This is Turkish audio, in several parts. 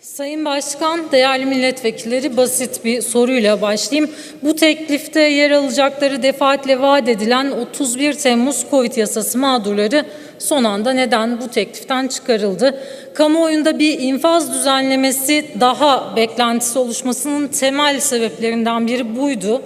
Sayın Başkan, değerli milletvekilleri basit bir soruyla başlayayım. Bu teklifte yer alacakları defaatle vaat edilen 31 Temmuz Covid yasası mağdurları son anda neden bu tekliften çıkarıldı? Kamuoyunda bir infaz düzenlemesi daha beklentisi oluşmasının temel sebeplerinden biri buydu.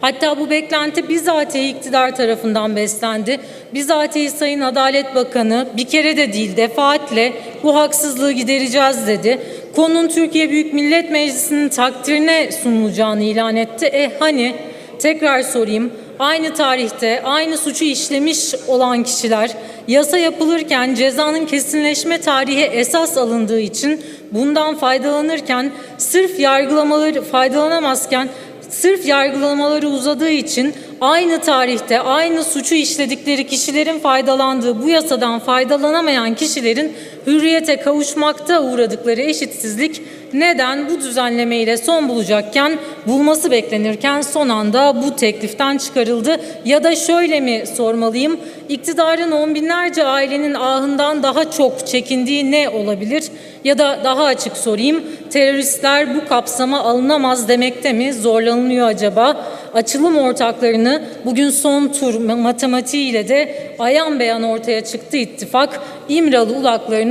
Hatta bu beklenti bizatihi iktidar tarafından beslendi. Bizatihi Sayın Adalet Bakanı bir kere de değil defaatle bu haksızlığı gidereceğiz dedi. Konunun Türkiye Büyük Millet Meclisi'nin takdirine sunulacağını ilan etti. E hani tekrar sorayım aynı tarihte aynı suçu işlemiş olan kişiler yasa yapılırken cezanın kesinleşme tarihi esas alındığı için bundan faydalanırken sırf yargılamaları faydalanamazken sırf yargılamaları uzadığı için aynı tarihte aynı suçu işledikleri kişilerin faydalandığı bu yasadan faydalanamayan kişilerin hürriyete kavuşmakta uğradıkları eşitsizlik neden bu düzenlemeyle son bulacakken bulması beklenirken son anda bu tekliften çıkarıldı ya da şöyle mi sormalıyım iktidarın on binlerce ailenin ahından daha çok çekindiği ne olabilir ya da daha açık sorayım teröristler bu kapsama alınamaz demekte mi zorlanılıyor acaba? Açılım ortaklarını bugün son tur matematiğiyle de ayan beyan ortaya çıktı ittifak. İmralı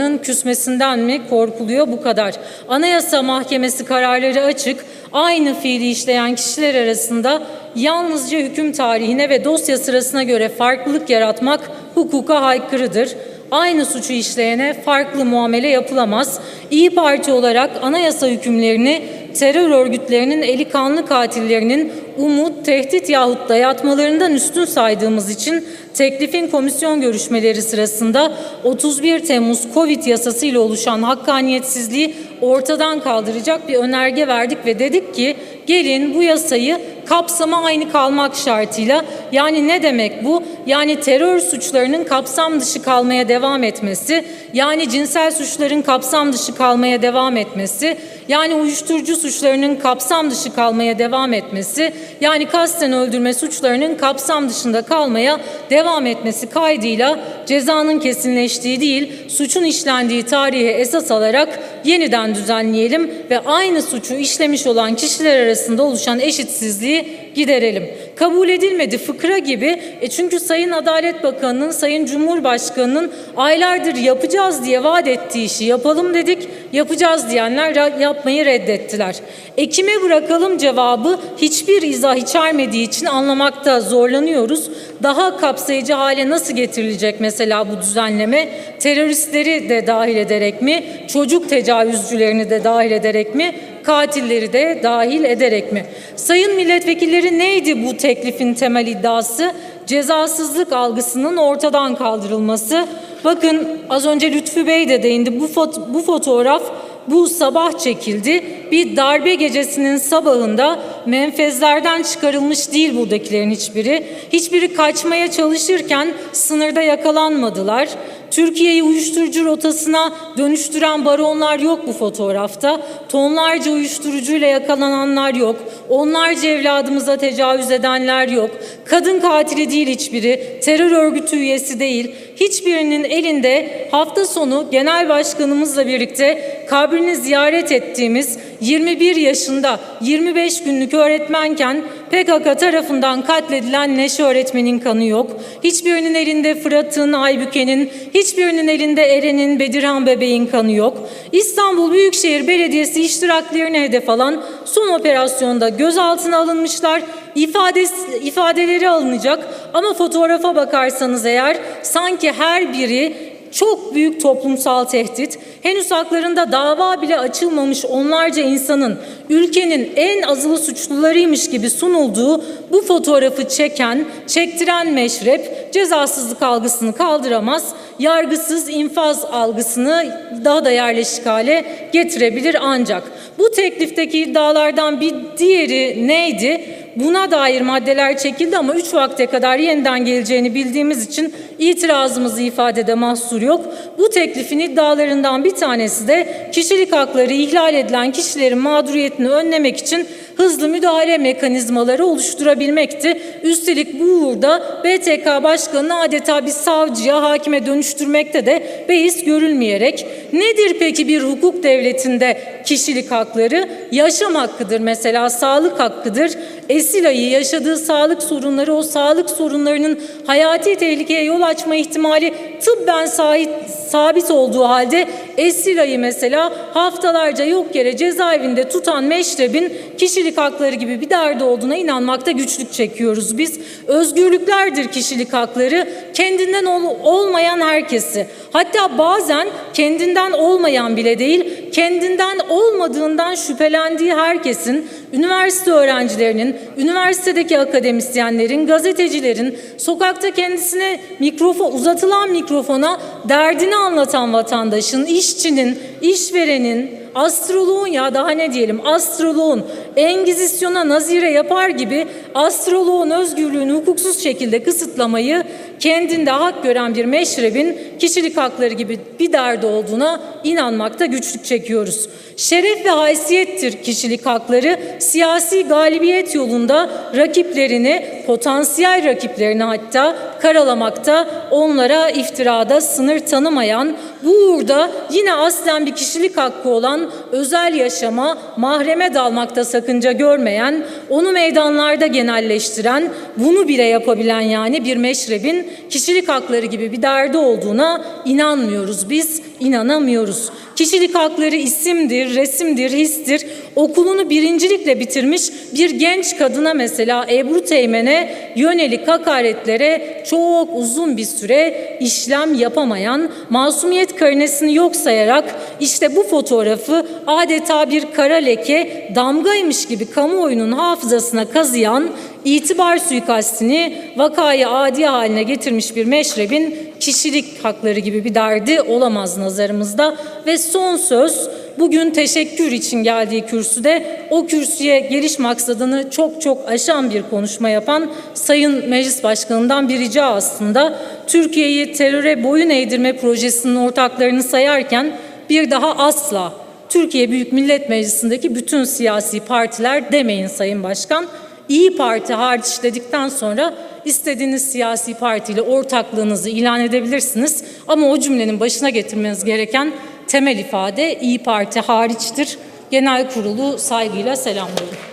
ulaklarının küsmesinden mi korkuluyor bu kadar? Anayasa Mahkemesi kararları açık. Aynı fiili işleyen kişiler arasında yalnızca hüküm tarihine ve dosya sırasına göre farklılık yaratmak hukuka aykırıdır aynı suçu işleyene farklı muamele yapılamaz. İyi Parti olarak anayasa hükümlerini terör örgütlerinin eli kanlı katillerinin umut, tehdit yahut dayatmalarından üstün saydığımız için teklifin komisyon görüşmeleri sırasında 31 Temmuz Covid yasası ile oluşan hakkaniyetsizliği ortadan kaldıracak bir önerge verdik ve dedik ki gelin bu yasayı kapsama aynı kalmak şartıyla yani ne demek bu? Yani terör suçlarının kapsam dışı kalmaya devam etmesi, yani cinsel suçların kapsam dışı kalmaya devam etmesi, yani uyuşturucu suçlarının kapsam dışı kalmaya devam etmesi, yani kasten öldürme suçlarının kapsam dışında kalmaya devam etmesi kaydıyla cezanın kesinleştiği değil, suçun işlendiği tarihe esas alarak yeniden düzenleyelim ve aynı suçu işlemiş olan kişiler arasında oluşan eşitsizliği giderelim. Kabul edilmedi fıkra gibi. E çünkü Sayın Adalet Bakanı'nın, Sayın Cumhurbaşkanı'nın aylardır yapacağız diye vaat ettiği işi yapalım dedik. Yapacağız diyenler yapmayı reddettiler. Ekime bırakalım cevabı hiçbir izah içermediği için anlamakta zorlanıyoruz. Daha kapsayıcı hale nasıl getirilecek mesela bu düzenleme? Teröristleri de dahil ederek mi? Çocuk tecavüzcülerini de dahil ederek mi? Katilleri de dahil ederek mi? Sayın milletvekilleri neydi bu teklifin temel iddiası? Cezasızlık algısının ortadan kaldırılması. Bakın az önce Lütfü Bey de değindi. Bu, fot bu fotoğraf bu sabah çekildi. Bir darbe gecesinin sabahında menfezlerden çıkarılmış değil buradakilerin hiçbiri. Hiçbiri kaçmaya çalışırken sınırda yakalanmadılar. Türkiye'yi uyuşturucu rotasına dönüştüren baronlar yok bu fotoğrafta. Tonlarca uyuşturucuyla yakalananlar yok. Onlarca evladımıza tecavüz edenler yok. Kadın katili değil hiçbiri. Terör örgütü üyesi değil. Hiçbirinin elinde hafta sonu genel başkanımızla birlikte kabrini ziyaret ettiğimiz 21 yaşında 25 günlük öğretmenken PKK tarafından katledilen Neşe öğretmenin kanı yok. Hiçbirinin elinde Fırat'ın, Aybüke'nin, hiçbirinin elinde Eren'in, Bedirhan bebeğin kanı yok. İstanbul Büyükşehir Belediyesi iştiraklerini hedef alan son operasyonda gözaltına alınmışlar. İfade, ifadeleri alınacak ama fotoğrafa bakarsanız eğer sanki her biri çok büyük toplumsal tehdit, henüz haklarında dava bile açılmamış onlarca insanın ülkenin en azılı suçlularıymış gibi sunulduğu bu fotoğrafı çeken, çektiren meşrep cezasızlık algısını kaldıramaz, yargısız infaz algısını daha da yerleşik hale getirebilir ancak. Bu teklifteki iddialardan bir diğeri neydi? Buna dair maddeler çekildi ama üç vakte kadar yeniden geleceğini bildiğimiz için itirazımızı ifadede mahsur yok. Bu teklifin iddialarından bir tanesi de kişilik hakları ihlal edilen kişilerin mağduriyetini önlemek için hızlı müdahale mekanizmaları oluşturabilmekti. Üstelik bu uğurda BTK Başkanı'nı adeta bir savcıya, hakime dönüştürmekte de beis görülmeyerek. Nedir peki bir hukuk devletinde kişilik hakları? Yaşam hakkıdır mesela, sağlık hakkıdır. Esilay'ı yaşadığı sağlık sorunları, o sağlık sorunlarının hayati tehlikeye yol açma ihtimali tıbben sahip, sabit olduğu halde Esilay'ı mesela haftalarca yok yere cezaevinde tutan meşrebin kişilik hakları gibi bir derdi olduğuna inanmakta güçlük çekiyoruz biz. Özgürlüklerdir kişilik hakları. Kendinden ol- olmayan herkesi. Hatta bazen kendinden olmayan bile değil, kendinden olmadığından şüphelendiği herkesin, üniversite öğrencilerinin, üniversitedeki akademisyenlerin, gazetecilerin, sokakta kendisine mikrofon, uzatılan mikrofona derdini anlatan vatandaşın, işçinin, işverenin, astroloğun ya daha ne diyelim astroloğun engizisyona nazire yapar gibi astroloğun özgürlüğünü hukuksuz şekilde kısıtlamayı kendinde hak gören bir meşrebin kişilik hakları gibi bir derdi olduğuna inanmakta güçlük çekiyoruz. Şeref ve haysiyettir kişilik hakları siyasi galibiyet yolunda rakiplerini, potansiyel rakiplerini hatta karalamakta, onlara iftirada sınır tanımayan, bu uğurda yine aslen bir kişilik hakkı olan özel yaşama, mahreme dalmakta sakınca görmeyen, onu meydanlarda genelleştiren, bunu bile yapabilen yani bir meşrebin kişilik hakları gibi bir derdi olduğuna inanmıyoruz biz, inanamıyoruz. Kişilik hakları isimdir, resimdir, histir. Okulunu birincilikle bitirmiş bir genç kadına mesela Ebru Teğmen'e yönelik hakaretlere çok uzun bir süre işlem yapamayan, masumiyet karinesini yok sayarak işte bu fotoğrafı adeta bir kara leke damgaymış gibi kamuoyunun hafızasına kazıyan itibar suikastini vakayı adi haline getirmiş bir meşrebin kişilik hakları gibi bir derdi olamaz nazarımızda ve son söz bugün teşekkür için geldiği kürsüde o kürsüye geliş maksadını çok çok aşan bir konuşma yapan Sayın Meclis Başkanı'ndan bir rica aslında. Türkiye'yi teröre boyun eğdirme projesinin ortaklarını sayarken bir daha asla Türkiye Büyük Millet Meclisi'ndeki bütün siyasi partiler demeyin Sayın Başkan. İyi Parti hariç dedikten sonra istediğiniz siyasi partiyle ortaklığınızı ilan edebilirsiniz. Ama o cümlenin başına getirmeniz gereken temel ifade İyi Parti hariçtir. Genel kurulu saygıyla selamlıyorum.